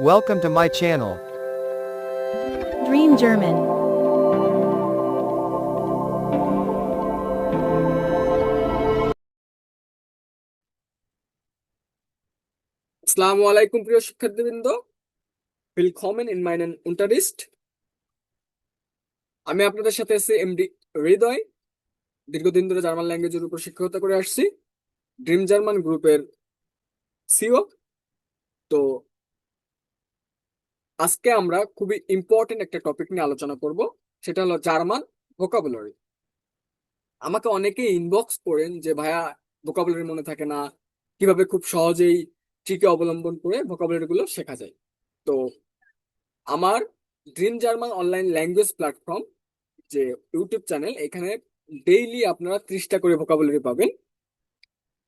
Welcome to my channel. Dream German. আসসালামু আলাইকুম প্রিয় শিক্ষার্থীবৃন্দ। Willkommen in meinen Unterricht আমি আপনাদের সাথে আছি এমডি হৃদয়। দীর্ঘদিন ধরে জার্মান ল্যাঙ্গুয়েজের উপর শিক্ষকতা করে আসছি। ড্রিম জার্মান গ্রুপের সিও তো আজকে আমরা খুবই ইম্পর্টেন্ট একটা টপিক নিয়ে আলোচনা করব, সেটা হলো জার্মান ভোকাবুলারি আমাকে অনেকেই ইনবক্স করেন যে, ভাইয়া ভোকাবুলারি মনে থাকে না। কীভাবে খুব সহজেই ট্রিকে অবলম্বন করে ভোকাবুলারি গুলো শেখা যায়? তো আমার dream German online language platform যে ইউটিউব চ্যানেল এখানে ডেইলি আপনারা ত্রিশটা করে ভোকাবুলারি পাবেন।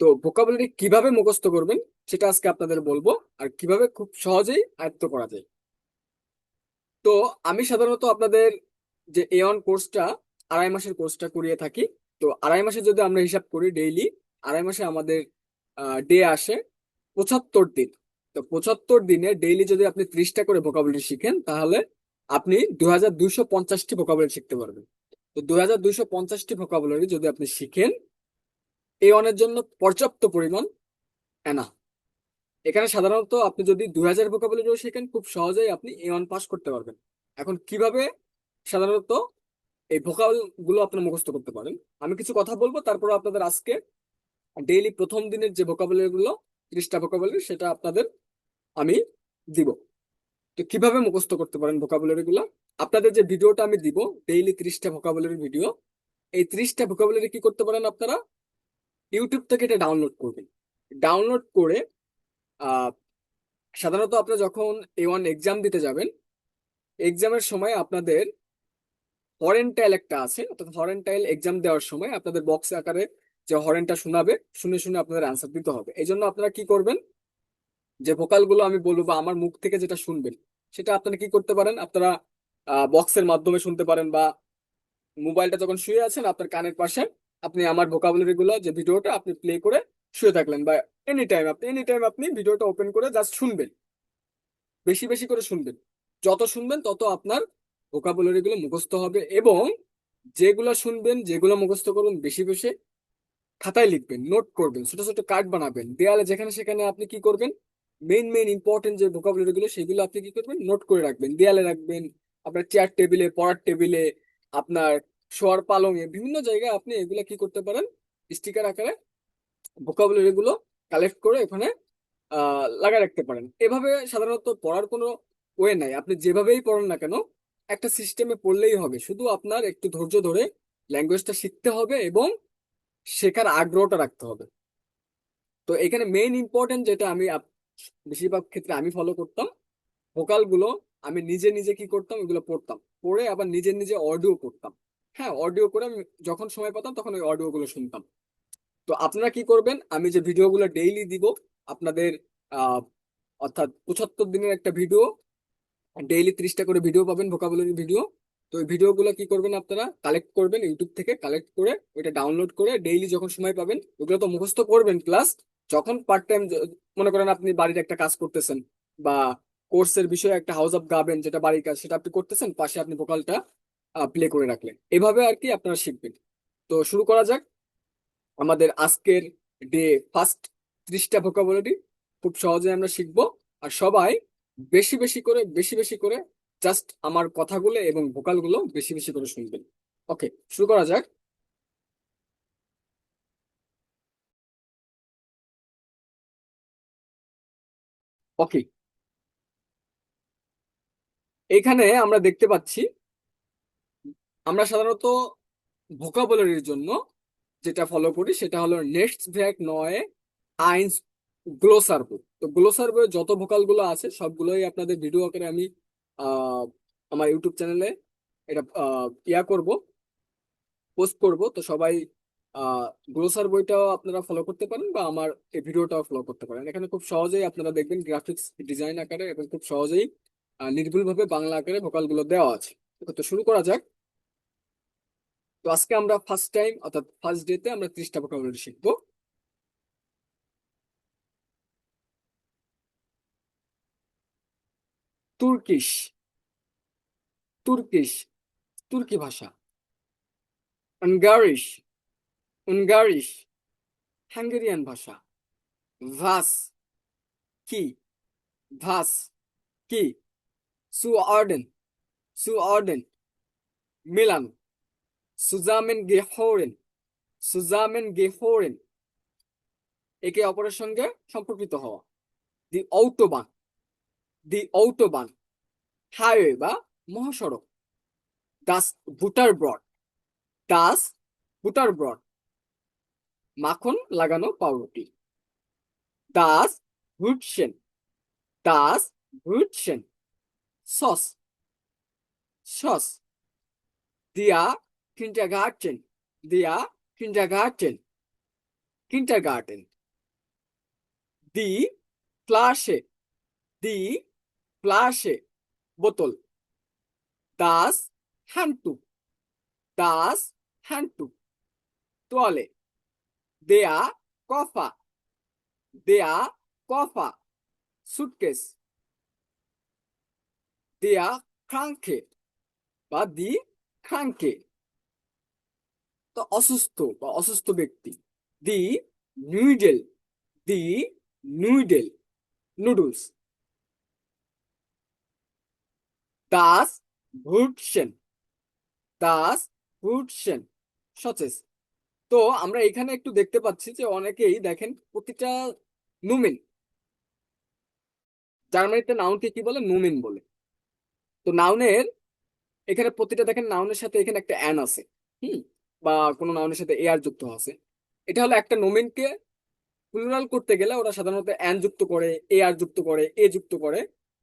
তো ভোকাবুলারি কীভাবে মুখস্থ করবেন, সেটা আজকে আপনাদের বলব, আর কীভাবে খুব সহজেই আয়ত্ত করা যায়। তো আমি সাধারণত আপনাদের যে এ কোর্সটা আড়াই মাসের কোর্সটা করিয়ে থাকি। তো আড়াই মাসে যদি আমরা হিসাব করি ডেইলি আড়াই মাসে আমাদের ডে আসে পঁচাত্তর দিন। তো পঁচাত্তর দিনে ডেইলি যদি আপনি ত্রিশটা করে ভোকাবুলারি শিখেন, তাহলে আপনি দু হাজার দুইশো পঞ্চাশটি ভোকাবুলারি শিখতে পারবেন। তো দু হাজার দুইশো পঞ্চাশটি ভোকাবুলারি যদি আপনি শিখেন এ অনের জন্য পর্যাপ্ত পরিমাণ এনা এখানে সাধারণত আপনি যদি দুই হাজার ভোকাবুলারিও শিখেন, খুব সহজেই আপনি এ ওয়ান পাস করতে পারবেন। এখন কীভাবে সাধারণত এই ভোকাবুলগুলো আপনার মুখস্থ করতে পারেন? আমি কিছু কথা বলব, তারপর আপনাদের আজকে ডেইলি প্রথম দিনের যে ভোকাবুলারি গুলো, ত্রিশটা ভোকাবুলারি সেটা আপনাদের আমি দিব। তো কীভাবে মুখস্থ করতে পারেন ভোকাবুলারি গুলো? আপনাদের যে ভিডিওটা আমি দিব ডেইলি ত্রিশটা ভোকাবুলারি ভিডিও এই ত্রিশটা ভোকাবুলারি কি করতে পারেন আপনারা? ইউটিউব থেকে এটা ডাউনলোড করবেন। ডাউনলোড করে সাধারণত আপনারা যখন এ ওয়ান এক্সাম দিতে যাবেন এক্সামের সময় আপনাদের হরেনটাইল একটা আছে, অর্থাৎ হরেনটাইল এক্সাম দেওয়ার সময় আপনাদের বক্স আকারে যে হরেনটা শোনাবে, শুনে শুনে আপনাদের অ্যান্সার দিতে হবে। এই জন্য আপনারা কি করবেন, যে ভোকালগুলো আমি বলব বা আমার মুখ থেকে যেটা শুনবেন, সেটা আপনারা কি করতে পারেন, আপনারা বক্সের মাধ্যমে শুনতে পারেন বা মোবাইলটা যখন শুয়ে আছেন, আপনার কানের পাশে আপনি আমার ভোকাবুলারি গুলো, যে ভিডিওটা আপনি প্লে করে শুয়ে থাকলেন বা এনি টাইম আপনি এনি টাইম আপনি ভিডিওটা ওপেন করে জাস্ট শুনবেন। বেশি বেশি করে শুনবেন। যত শুনবেন, তত আপনার ভোকাবুলারি গুলো মুখস্থ হবে এবং যেগুলো শুনবেন, যেগুলো মুখস্থ করবেন, বেশি বেশি খাতায় লিখবেন নোট করবেন, ছোট ছোট কার্ড বানাবেন। দেয়ালে যেখানে, সেখানে আপনি কি করবেন? মেইন মেইন ইম্পর্টেন্ট যে ভোকাবুলারি গুলো, সেগুলো আপনি কি করবেন? নোট করে রাখবেন। দেয়ালে রাখবেন, আপনার চেয়ার টেবিলে পড়ার টেবিলে আপনার শোয়ার পালঙে বিভিন্ন জায়গায় আপনি এগুলো কি করতে পারেন? স্টিকার আকারে ভোকাবুলারি গুলো কালেক্ট করে ওখানে আহ লাগা রাখতে পারেন। এভাবে সাধারণত পড়ার কোনো ওয়ে নাই। আপনি যেভাবেই পড়েন না কেন, একটা সিস্টেমে পড়লেই হবে। শুধু আপনার একটু ধৈর্য ধরে ল্যাঙ্গুয়েজটা শিখতে হবে এবং শেখার আগ্রহটা রাখতে হবে। তো এখানে মেইন ইম্পর্টেন্ট যেটা আমি বেশিরভাগ ক্ষেত্রে আমি ফলো করতাম ভোকালগুলো আমি নিজে নিজে কি করতাম এগুলো পড়তাম। পড়ে আবার নিজে নিজে অডিও করতাম। হ্যাঁ অডিও করে আমি যখন সময় পেতাম, তখন ওই অডিও গুলো শুনতাম। তো আপনারা কি করবেন? আমি যে ভিডিও গুলো ডেইলি দিব, আপনাদের অর্থাৎ পঁচাত্তর দিনের একটা ভিডিও ডেইলি ত্রিশটা করে ভিডিও পাবেন ভোকাবুলারি ভিডিও তো ওই ভিডিও গুলো কি করবেন আপনারা? কালেক্ট করবেন ইউটিউব থেকে কালেক্ট করে ওইটা ডাউনলোড করে ডেইলি যখন সময় পাবেন, ওগুলো তো মুখস্থ করবেন প্লাস যখন পার্ট টাইম মনে করেন আপনি বাড়ির একটা কাজ করতেছেন বা কোর্সের বিষয়ে একটা হাউস অফ গাবেন যেটা বাড়ির কাজ, সেটা আপনি করতেছেন, পাশে আপনি ভোকালটা প্লে করে রাখলেন। এভাবে আর কি আপনারা শিখবেন। তো শুরু করা যাক। আমাদের আজকের ডে ফার্স্ট ত্রিশটা ভোকাবুলারি খুব সহজে আমরা শিখব। আর সবাই বেশি বেশি করে, বেশি বেশি করে জাস্ট আমার কথাগুলো এবং ভোকালগুলো বেশি বেশি করে শুনবেন। ওকে শুরু করা যাক। ওকে এখানে আমরা দেখতে পাচ্ছি, আমরা সাধারণত ভোকাবুলারির জন্য যেটা ফলো করি সেটা হলো নেক্সট ভ্যাক নয় আইনস গ্লোসার বই তো গ্লোসার বইয়ে যত ভোকালগুলো আছে সবগুলোই আপনাদের ভিডিও আকারে আমি আমার ইউটিউব চ্যানেলে এটা ইয়া করব পোস্ট করব। তো সবাই গ্লোসার বইটাও আপনারা ফলো করতে পারেন বা আমার এই ভিডিওটাও ফলো করতে পারেন। এখানে খুব সহজেই আপনারা দেখবেন গ্রাফিক্স ডিজাইন আকারে এবং খুব সহজেই নির্ভুলভাবে বাংলা আকারে ভোকালগুলো দেওয়া আছে। তো শুরু করা যাক। তো আজকে আমরা ফার্স্ট টাইম অর্থাৎ ফার্স্ট ডেতে আমরা ত্রিশটা ভোকাবুলারি শিখব। তুর্কিশ তুর্কিশ, তুর্কি ভাষা। আনগারিশ উনগারিশ হাঙ্গেরিয়ান ভাষা। ভাস, কি? ভাস, কি? সুঅর্ডেন সুঅর্ডেন মিলান। সুজামেন গেহোরেন সুজামেন গেহোরেন একে অপরের সঙ্গে সম্পর্কিত হওয়া। দি ঔটোবান দি ঔটোবান হাইওয়ে বা মহাসড়ক। দাস ভুটার ব্রড, দাস বুটার ব্রড। মাখন লাগানো পাউরুটি। দাস ভুটসেন দাস ভুটসেন। সস সস। দিয়া কিন্টারগার্টেন দিয়া কিন্টারগার্টেন কিন্টারগার্টেন দি ফ্লাশে দি ফ্লাশে বোতল দাস হ্যান্ডটু দাস হ্যান্ডটু তোয়ালে দেয়া কফা দেয়া কফা সুটকেস দেয়া ক্রাঙ্কে বা দি ক্রাঙ্কে তো অসুস্থ বা অসুস্থ ব্যক্তি। দি নুইডেল দি নুইডেল নুডলস। দাস ভুটসেন দাস ভুটসেন সচেস। তো আমরা এখানে একটু দেখতে পাচ্ছি যে অনেকেই দেখেন প্রতিটা নুমেন জার্মানিতে নাউনকে কি বলে? নুমেন বলে। তো নাউনের, এখানে প্রতিটা দেখেন নাউনের সাথে এখানে একটা অ্যান আছে। হুম? বা কোনো নাউনের সাথে এ আর যুক্ত আছে। এটা হলো একটা নোমেনকে প্লুরাল করতে গেলে ওরা সাধারণত অ্যান যুক্ত করে এ আর যুক্ত করে এ যুক্ত করে।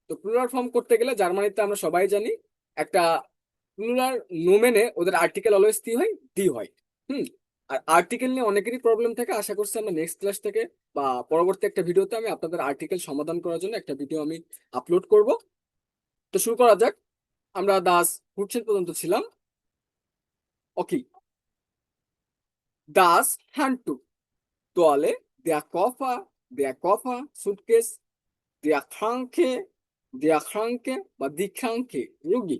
তো প্লুরাল ফর্ম করতে গেলে জার্মানিতে আমরা সবাই জানি একটা প্লুরাল নোমেনে ওদের আর্টিকেল অলওয়েজ কি হয়? দি হয়। হুম, আর আর্টিকেল নিয়ে অনেকেরই প্রবলেম থাকে। আশা করছি আমরা নেক্সট ক্লাস থেকে বা পরবর্তী একটা ভিডিওতে আমি আপনাদের আর্টিকেল সমাধান করার জন্য একটা ভিডিও আমি আপলোড করব। তো শুরু করা যাক। আমরা দাস ফুটছেন পর্যন্ত ছিলাম। ওকে। দাস হ্যান্ডটু তোয়ালে দেয়া কফা দেয়া কফা সুটকেস দেয়া খাঙ্কে দেয়া খাঙ্কে বা দি খাঙ্কে রুগী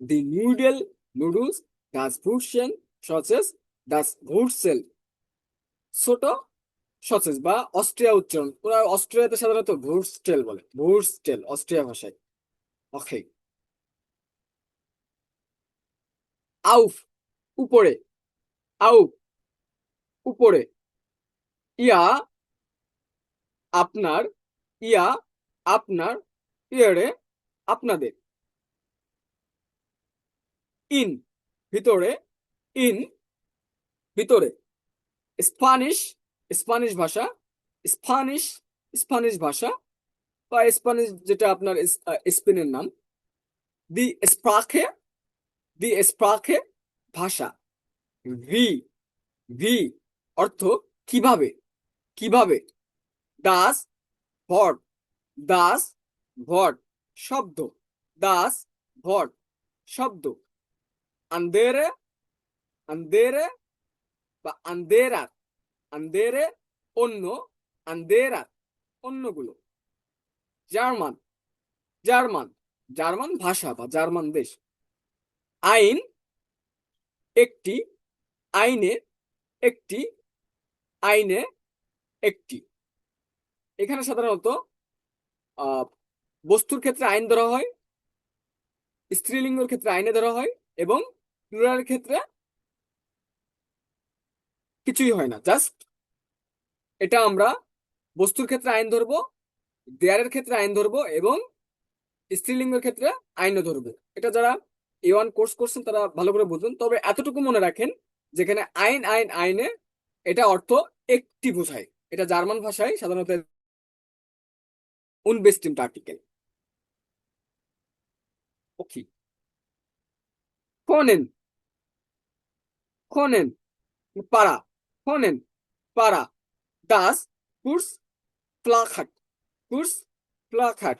দি নুডেল নুডলস দাস ভুটসেন সচেস দাস ভুটসেল ছোট সচেস বা অস্ট্রিয়া উচ্চারণ। ওরা অস্ট্রিয়াতে সাধারণত ভুটস্টেল বলে। ভুটস্টেল অস্ট্রিয়া ভাষায়। ওকে আউফ উপরে। আউফ উপরে। ইয়া আপনার ইয়া আপনার ইয়ারে আপনাদের। ইন ভিতরে ইন ভিতরে। স্পানিশ স্পানিশ ভাষা স্পানিশ স্পানিশ ভাষা বা স্পানিশ যেটা আপনার স্পেনের নাম। দি স্প্রাখে দি স্প্রাখে ভাষা। ভি ভি অর্থ কীভাবে? কীভাবে? দাস, ভট দাস, ভট, শব্দ, দাস, ভট, শব্দ। আন্দেরে আন্দেরে বা আন্দেরার, আন্দেরে অন্য, আন্দেরার অন্যগুলো। জার্মান জার্মান জার্মান ভাষা বা জার্মান দেশ। আইন, একটি আইনে একটি আইনে একটি। এখানে সাধারণত বস্তুর ক্ষেত্রে আইন ধরা হয়, স্ত্রীলিঙ্গের ক্ষেত্রে আইনে ধরা হয় এবং প্লুরালের ক্ষেত্রে কিছুই হয় না। জাস্ট এটা আমরা বস্তুর ক্ষেত্রে আইন ধরবো দেয়ারের ক্ষেত্রে আইন ধরবো এবং স্ত্রীলিঙ্গের ক্ষেত্রে আইনও ধরবো। এটা যারা এ ওয়ান কোর্স করছেন তারা ভালো করে বুঝবেন। তবে এতটুকু মনে রাখেন যেখানে আইন আইন আইনে এটা অর্থ একটি বোঝায়। এটা জার্মান ভাষায় সাধারণত উনবেস্টিম আর্টিকেল। ওকি। কোনেন? পারা। কোনেন? পারা। দাস কুর্স ফ্লাখাট কুর্স ফ্লাখাট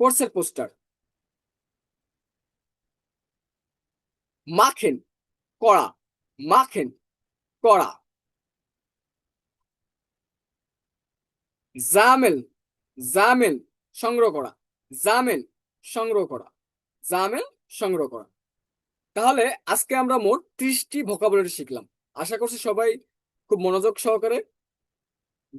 কোর্সের পোস্টার। মাখেন। কড়া। মাখেন করা জামেল জামেল সংগ্রহ করা, জামেল সংগ্রহ করা, জামেল সংগ্রহ করা। তাহলে আজকে আমরা মোট ত্রিশটি ভোকাবুলারি শিখলাম। আশা করছি সবাই খুব মনোযোগ সহকারে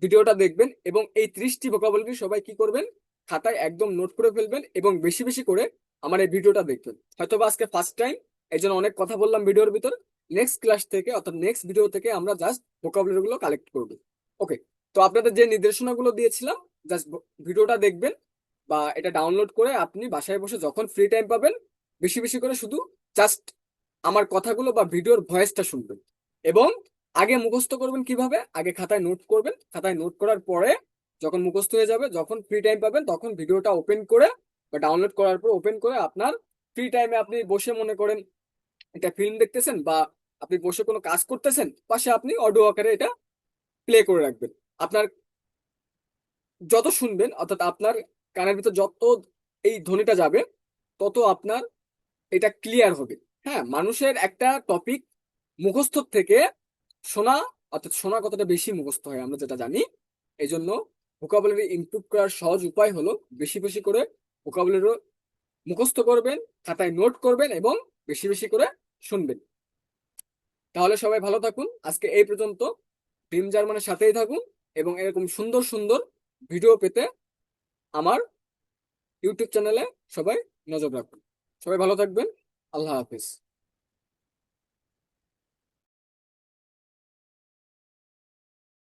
ভিডিওটা দেখবেন এবং এই ত্রিশটি ভোকাবুলারি সবাই কি করবেন? খাতায় একদম নোট করে ফেলবেন এবং বেশি বেশি করে আমার এই ভিডিওটা দেখবেন। হয়তো আজকে ফার্স্ট টাইম এই অনেক কথা বললাম ভিডিওর ভিতর। নেক্সট ক্লাস থেকে অর্থাৎ নেক্সট ভিডিও থেকে আমরা জাস্ট ভোকাবুলারি গুলো কালেক্ট করব। ওকে তো আপনাদের যে নির্দেশনাগুলো দিয়েছিলাম জাস্ট ভিডিওটা দেখবেন বা এটা ডাউনলোড করে আপনি বাসায় বসে যখন ফ্রি টাইম পাবেন, বেশি বেশি করে শুধু জাস্ট আমার কথাগুলো বা ভিডিওর ভয়েসটা শুনবেন। এবং আগে মুখস্থ করবেন কীভাবে? আগে খাতায় নোট করবেন। খাতায় নোট করার পরে যখন মুখস্থ হয়ে যাবে, যখন ফ্রি টাইম পাবেন, তখন ভিডিওটা ওপেন করে বা ডাউনলোড করার পর ওপেন করে আপনার ফ্রি টাইমে আপনি বসে মনে করেন, একটা ফিল্ম দেখতেছেন বা আপনি বসে কোনো কাজ করতেছেন, পাশে আপনি অডিও আকারে এটা প্লে করে রাখবেন। আপনার যত শুনবেন, অর্থাৎ আপনার কানের ভিতর যত এই ধ্বনিটা যাবে, তত আপনার এটা ক্লিয়ার হবে। হ্যাঁ মানুষের একটা টপিক মুখস্থ থেকে শোনা, অর্থাৎ শোনা কতটা বেশি মুখস্থ হয়, আমরা যেটা জানি। এই জন্য ভোকাবুলারি ইমপ্রুভ করার সহজ উপায় হলো বেশি বেশি করে ভোকাবুলারি মুখস্থ করবেন, খাতায় নোট করবেন এবং বেশি বেশি করে শুনবেন। তাহলে সবাই ভালো থাকুন। আজকে এই পর্যন্ত। ড্রিম জার্মানের সাথেই থাকুন এবং এরকম সুন্দর সুন্দর ভিডিও পেতে আমার ইউটিউব চ্যানেলে সবাই নজর রাখুন। সবাই ভালো থাকবেন। আল্লাহ হাফিজ।